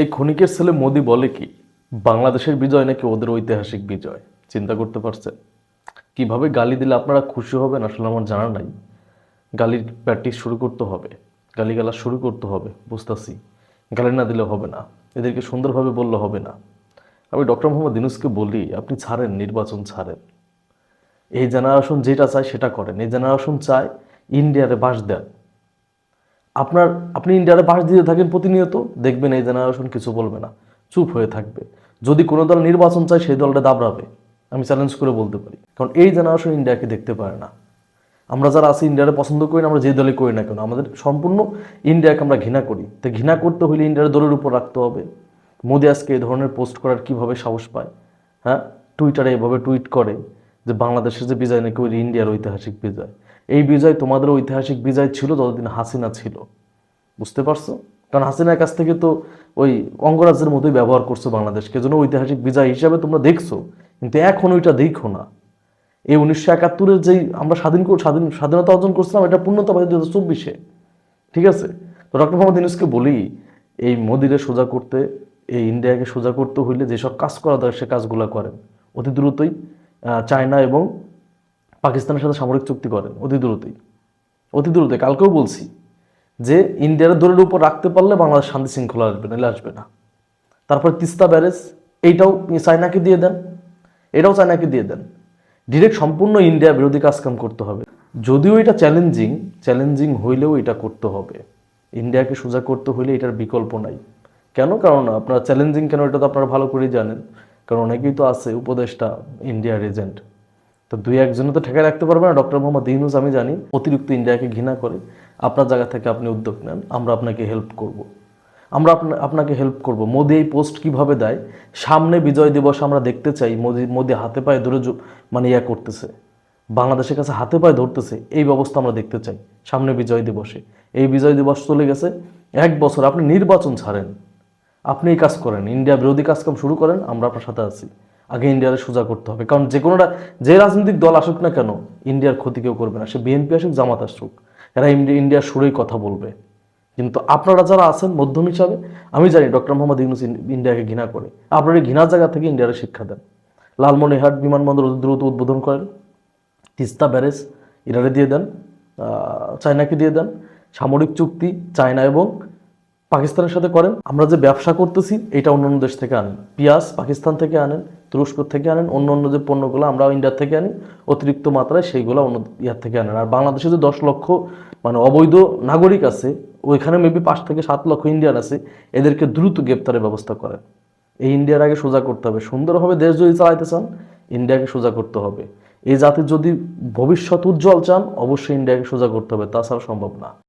এই ক্ষণিকের ছেলে মোদি বলে কি, বাংলাদেশের বিজয় নাকি ওদের ঐতিহাসিক বিজয়? চিন্তা করতে পারছেন? কীভাবে গালি দিলে আপনারা খুশি হবেন আসলে আমার জানা নাই। গালির প্র্যাকটিস শুরু করতে হবে গালিগালা শুরু করতে হবে, বুঝতেছি। গালি না দিলে হবে না, এদেরকে সুন্দরভাবে বললে হবে না। আমি ডক্টর মোহাম্মদ দিনুসকে বলি, আপনি ছাড়েন, নির্বাচন ছাড়েন। এই জেনারেশন যেটা চায় সেটা করেন, এই জেনারেশন চায় ইন্ডিয়ারে বাস দেন। আপনার, আপনি ইন্ডিয়ারে বাস দিতে থাকেন প্রতিনিয়ত, দেখবেন এই জেনারেশন কিছু বলবে না। চুপ হয়ে থাকবে। যদি কোনো দল নির্বাচন চায়, সেই দলটা দাবড়াবে। আমি চ্যালেঞ্জ করে বলতে পারি। কারণ এই জেনারেশন ইন্ডিয়াকে দেখতে পারে না। আমরা যারা আছি ইন্ডিয়ারে পছন্দ করি না, আমরা যে দলে করি না কেন? আমাদের সম্পূর্ণ ইন্ডিয়াকে আমরা ঘৃণা করি। তো ঘৃণা করতে হলে ইন্ডিয়ার দলের উপর রাখতে হবে। মোদি আজকে এই ধরনের পোস্ট করার কীভাবে সাহস পায়? হ্যাঁ? টুইটারে এভাবে টুইট করে যে বাংলাদেশের যে বিজয় নাকি ওই ইন্ডিয়ার ঐতিহাসিক বিজয়। এই বিজয় তোমাদের ঐতিহাসিক বিজয় ছিল, যতদিন হাসিনা ছিল। বুঝতে পারছ? কারণ হাসিনার কাছ থেকে তো ওই অঙ্গরাজ্যের মতোই ব্যবহার করছ বাংলাদেশকে জন্য ঐতিহাসিক বিজয় হিসাবে তোমরা দেখছ। কিন্তু এখন ওইটা দেখো না। এই উনিশশো একাত্তরের যেই আমরা স্বাধীন স্বাধীন, স্বাধীনতা অর্জন করছিলাম, এটা পূর্ণতা পাই দু হাজার চব্বিশে। ঠিক আছে? তো ডক্টর মোহাম্মদ ইউনুসকে বলি, এই মোদিরে সোজা করতে, এই ইন্ডিয়াকে সোজা করতে হইলে যেসব কাজ করা দরকার সে কাজগুলো করেন। অতি দ্রুতই চায়না এবং পাকিস্তানের সাথে সামরিক চুক্তি করেন, অতি দ্রুতই। অতি দ্রুতই, কালকেও বলছি যে ইন্ডিয়ার দলের উপর রাখতে পারলে বাংলাদেশ শান্তি শৃঙ্খলা আসবে না আসবে না। তারপর তিস্তা ব্যারেজ, এইটাও চায়নাকে দিয়ে দেন, এটাও চায়নাকে দিয়ে দেন। ডিরেক্ট সম্পূর্ণ ইন্ডিয়া বিরোধী কাজকাম করতে হবে। যদিও এটা চ্যালেঞ্জিং চ্যালেঞ্জিং হইলেও এটা করতে হবে। ইন্ডিয়াকে সোজা করতে হইলে এটার বিকল্প নাই। কেন? কারণ আপনারা চ্যালেঞ্জিং কেন, এটা তো আপনারা ভালো করেই জানেন। কারণ অনেকেই তো আছে উপদেষ্টা ইন্ডিয়ার এজেন্ট তো দুই একজনে তো ঠেকায় রাখতে পারবে না। ডক্টর মোহাম্মদ ইউনুস আমি জানি, অতিরিক্ত ইন্ডিয়াকে ঘৃণা করে। আপনার জায়গা থেকে আপনি উদ্যোগ নেন, আমরা আপনাকে হেল্প করব। আমরা আপনাকে হেল্প করব। মোদি এই পোস্ট কীভাবে দেয়? সামনে বিজয় দিবস আমরা দেখতে চাই, মোদি মোদি হাতে পায়ে ধরে মানে ইয়া করতেছে। বাংলাদেশের কাছে হাতে পায়ে ধরতেছে এই ব্যবস্থা আমরা দেখতে চাই, সামনে বিজয় দিবসে। এই বিজয় দিবস চলে গেছে, এক বছর আপনি নির্বাচন ছাড়েন। আপনি এই কাজ করেন, ইন্ডিয়া বিরোধী কাজকাম শুরু করেন, আমরা আপনার সাথে আছি। আগে ইন্ডিয়ারে সোজা করতে হবে। কারণ যে কোনোটা যে রাজনৈতিক দল আসুক না কেন, ইন্ডিয়ার ক্ষতি কেউ করবে না। সে বিএনপি আসুক, জামাত আসুক, এরা ইন্ডিয়ার সুরেই কথা বলবে। কিন্তু আপনারা যারা আছেন, মধ্যম হিসাবে, আমি জানি ডক্টর মোহাম্মদ ইউনুস ইন্ডিয়াকে ঘৃণা করে। আপনারা ঘৃণার জায়গা থেকে ইন্ডিয়ারে শিক্ষা দেন। লালমনিরহাট বিমানবন্দর দ্রুত উদ্বোধন করেন। তিস্তা, ব্যারেজ, ইরানে দিয়ে দেন চায়নাকে দিয়ে দেন। সামরিক চুক্তি চায়না এবং পাকিস্তানের সাথে করেন। আমরা যে ব্যবসা করতেছি, এটা অন্য দেশ থেকে আনেন। পেঁয়াজ পাকিস্তান থেকে আনেন। তুরস্ক থেকে আনেন, অন্য অন্য যে পণ্যগুলো আমরা ইন্ডিয়া থেকে আনি, অতিরিক্ত মাত্রায় সেইগুলো অন্য ইয়ার থেকে আনেন। আর বাংলাদেশে যে দশ লক্ষ মানে অবৈধ নাগরিক আছে, ওইখানে মেবি পাঁচ থেকে সাত লক্ষ ইন্ডিয়ান আছে, এদেরকে দ্রুত গ্রেপ্তারের ব্যবস্থা করেন। এই ইন্ডিয়ার আগে সোজা করতে হবে। সুন্দরভাবে দেশ যদি চালাইতে চান ইন্ডিয়াকে সোজা করতে হবে। এই জাতির যদি ভবিষ্যৎ উজ্জ্বল চান, অবশ্যই ইন্ডিয়াকে সোজা করতে হবে। তাছাড়া সম্ভব না।